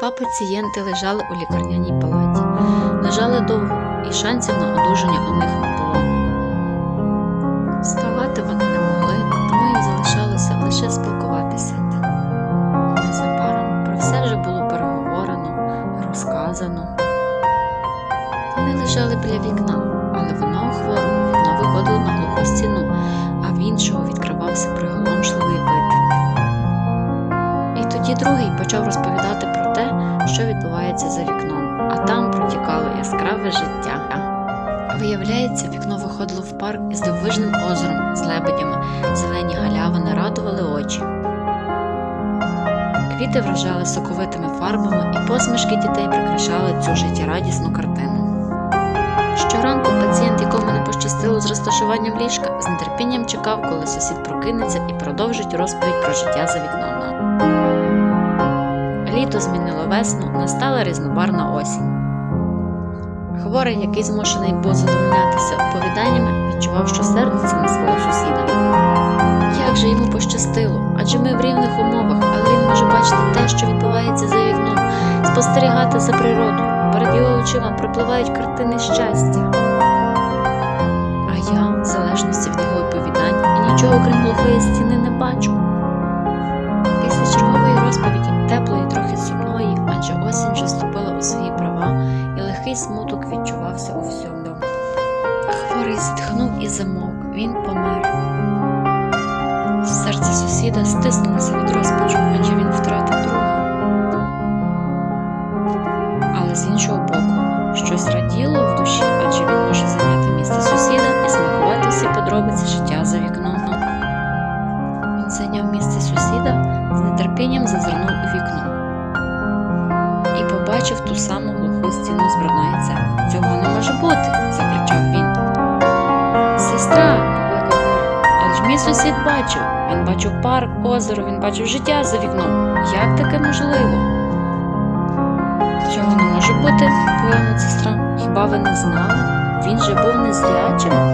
Два пацієнти лежали у лікарняній палаті. Лежали довго, і шансів на одужання у них не було. Вставати вони не могли, тому їм залишалося лише спілкуватися. Незабаром про все вже було переговорено, розказано. Вони лежали біля вікна, але в одного хворого вікно виходило на глуху стіну, а в іншого відкривався приголомшливий вид. І тоді другий почав розповідати що відбувається за вікном, а там протікало яскраве життя. Виявляється, вікно виходило в парк із дивовижним озером з лебедями, зелені галявини радували очі. Квіти вражали соковитими фарбами, і посмішки дітей прикрашали цю життєрадісну картину. Щоранку пацієнт, якому не пощастило з розташуванням ліжка, з нетерпінням чекав, коли сусід прокинеться і продовжить розповідь про життя за вікном. Літо змінило весну, настала різнобарна осінь. Хворий, який змушений був задовольнятися оповіданнями, відчував, що сердиться на свого сусіда. Як же йому пощастило? Адже ми в рівних умовах, але він може бачити те, що відбувається за вікном, спостерігати за природою. Перед його очима пропливають картини щастя. А я, в залежності від його оповідань, і нічого крім глухої стіни смуток відчувався у всьому. Хворий зітхнув і замовк, він помер. Серце сусіда стиснулося від розпачу, адже він втратив друга. Але з іншого боку, щось раділо в душі, адже він може зайняти місце сусіда і смакувати всі подробиці життя за вікном. Він зайняв місце сусіда, з нетерпінням зазирнув побачив ту саму глуху стіну з брудної цегли. Цього не може бути, закричав він. Сестра, покликав але ж мій сусід бачив. Він бачив парк, озеро, він бачив життя за вікном. Як таке можливо? Цього не може бути, пояснила сестра. Хіба ви не знали? Він же був незрячим.